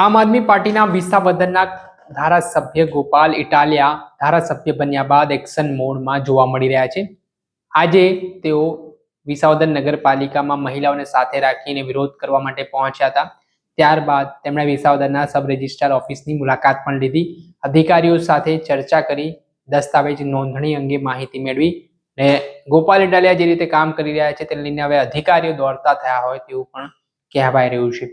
આમ આદમી પાર્ટીના વિસાવદનના ધારાસભ્ય ગોપાલ ઇટાલિયા ધારાસભ્ય બન્યા બાદ એક્શન મોડમાં જોવા મળી રહ્યા છે. આજે તેઓ વિસાવદન નગરપાલિકામાં મહિલાઓને સાથે રાખીને વિરોધ કરવા માટે પહોંચ્યા હતા. ત્યારબાદ તેમણે વિસાવદરના સબ રજિસ્ટ્રાર ઓફિસની મુલાકાત પણ લીધી. અધિકારીઓ સાથે ચર્ચા કરી, દસ્તાવેજ નોંધણી અંગે માહિતી મેળવી ને ગોપાલ ઇટાલિયા જે રીતે કામ કરી રહ્યા છે તેને લઈને હવે અધિકારીઓ દોડતા થયા હોય તેવું પણ કહેવાય રહ્યું છે.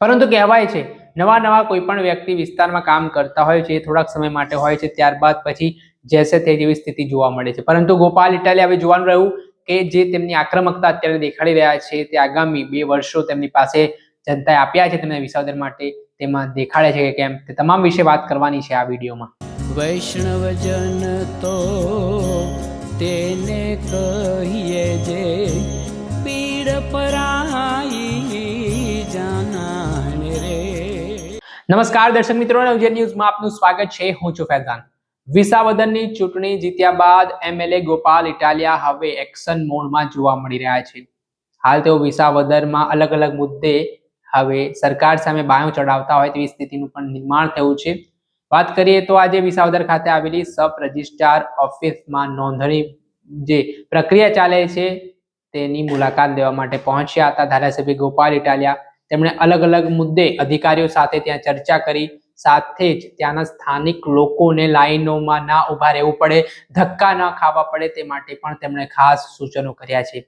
પરંતુ કહેવાય છે, નવા નવા કોઈ પણ વ્યક્તિ વિસ્તારમાં કામ કરતા હોય છે એ થોડાક સમય માટે હોય છે, ત્યારબાદ પછી જેસે તે જેવી સ્થિતિ જોવા મળે છે. પરંતુ ગોપાલ ઇટાલિયા હવે જોવાનું રહ્યું કે જે તેમની આક્રમકતા અત્યારે દેખાડી રહ્યા છે, તે આગામી બે વર્ષો તેમની પાસે જનતાએ આપ્યા છે, તેમને વિસાવદર માટે તેમાં દેખાડે છે કે કેમ, તે તમામ વિશે વાત કરવાની છે આ વિડીયોમાં. વૈષ્ણવજન તો તેને કહીએ જે પીડ પરાઈ નમસ્કાર દર્શક મિત્રો નવજે ન્યૂઝમાં આપનું સ્વાગત છે. હું છું ફૈઝાન. વિસાવદનની ચૂંટણી જીત્યા બાદ એમએલએ ગોપાલ ઇટાલિયા હવે એક્શન મોડમાં જોવા મળી રહ્યા છે. હાલ તેઓ વિસાવદરમાં અલગ અલગ મુદ્દે હવે સરકાર સામે બાયો ચડાવતા હોય તેવી સ્થિતિનું પણ નિર્માણ થયું છે. વાત કરીએ તો આજે વિસાવદર ખાતે આવેલી સબ રજિસ્ટ્રાર ઓફિસમાં નોંધણી જે પ્રક્રિયા ચાલે છે, તેની મુલાકાત લેવા માટે પહોંચ્યા હતા ધારાસભ્ય ગોપાલ ઇટાલિયા. તેમણે અલગ અલગ મુદ્દે અધિકારીઓ સાથે ત્યાં ચર્ચા કરી. સાથે જ ત્યાંના સ્થાનિક લોકોને લાઈનોમાં ના ઊભા રહેવું પડે, ધક્કા ના ખાવા પડે તે માટે પણ તેમણે ખાસ સૂચનો કર્યા છે.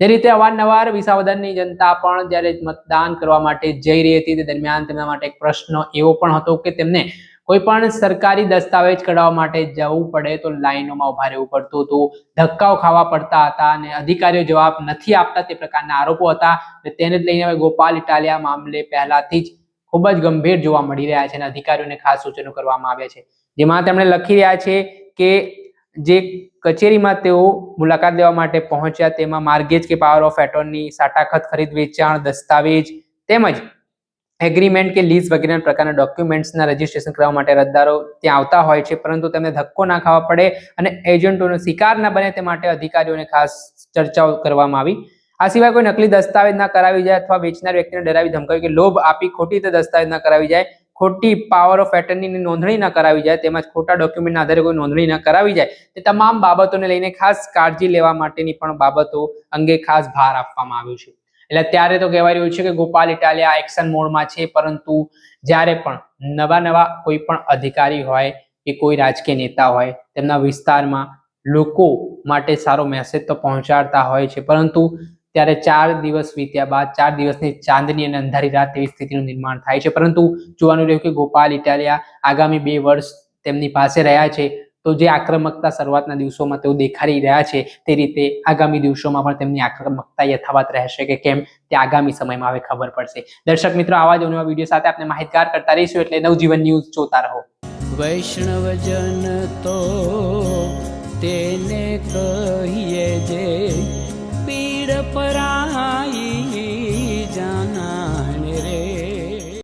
જે રીતે અવારનવાર વિસાવદનની જનતા પણ જ્યારે મતદાન કરવા માટે જઈ રહી હતી તે દરમિયાન તેમના માટે એક પ્રશ્ન એવો પણ હતો કે તેમને કોઈ પણ સરકારી દસ્તાવેજ કઢાવવા માટે જવું પડે તો લાઈનોમાં ઊભા રહેવું પડતું હતું. ધક્કાઓ ખાવા પડતા હતા અને અધિકારીઓ જવાબ નથી આપતા તે પ્રકારના આરોપો હતા. તેને જ લઈને હવે ગોપાલ ઇટાલિયા મામલે પહેલાથી જ ખૂબ જ ગંભીર જોવા મળી રહ્યા છે અને અધિકારીઓને ખાસ સૂચનો કરવામાં આવ્યા છે. જેમાં તેમણે લખી રહ્યા છે કે જે કચેરીમાં તેઓ મુલાકાત લેવા માટે પહોંચ્યા તેમાં માર્ગેજ કે પાવર ઓફ એટોર્ની સાટાખત ખરીદ વેચાણ દસ્તાવેજ તેમજ એગ્રીમેન્ટ કે લીઝ વગેરે પ્રકારના ડોક્યુમેન્ટ્સના રજીસ્ટ્રેશન કરવા માટે રજદારો ત્યાં આવતા હોય છે, પરંતુ તેમને ધક્કો ના ખાવા પડે અને એજન્ટોનો શિકાર ના બને તે માટે અધિકારીઓને ખાસ ચર્ચાઓ કરવામાં આવી. આ સિવાય કોઈ નકલી દસ્તાવેજ ના કરાવી જાય અથવા વેચનાર વ્યક્તિને ડરાવી ધમકાવી કે લોભ આપી ખોટી રીતે દસ્તાવેજ ના કરાવી જાય, ખોટી પાવર ઓફ એટર્નીની નોંધણી ન કરાવી જાય, તેમજ ખોટા ડોક્યુમેન્ટના આધારે કોઈ નોંધણી ન કરાવી જાય, તે તમામ બાબતોને લઈને ખાસ કાળજી લેવા માટેની પણ બાબતો અંગે ખાસ ભાર આપવામાં આવ્યો છે. એટલે અત્યારે તો કહેવાય રહ્યું છે કે ગોપાલ ઇટાલિયા એક્શન મોડમાં છે, પરંતુ જ્યારે પણ નવા નવા કોઈ પણ અધિકારી હોય કે કોઈ રાજકીય નેતા હોય, તેમના વિસ્તારમાં લોકો માટે સારો મેસેજ તો પહોંચાડતા હોય છે. પરંતુ ત્યારે ચાર દિવસ વીત્યા બાદ, ચાર દિવસની ચાંદની અને અંધારી રાત એવી સ્થિતિનું નિર્માણ થાય છે. પરંતુ જોવાનું રહ્યું કે ગોપાલ ઇટાલિયા આગામી બે વર્ષ તેમની પાસે રહ્યા છે. તો જે આક્રમકતા શરૂઆતના દિવસોમાં તેઓ દેખાડી રહ્યા છે, તે રીતે આગામી દિવસોમાં પણ તેમની આક્રમકતા યથાવત રહેશે કે કેમ તે આગામી સમયમાં હવે ખબર પડશે. દર્શક મિત્રો, આવા જ નવા વીડિયો સાથે આપણે માહિતગાર કરતા રહીશું એટલે નવજીવન ન્યૂઝ જોતા રહો. વૈષ્ણવજન તો તેને કહીએ જે પીડ પરાઈ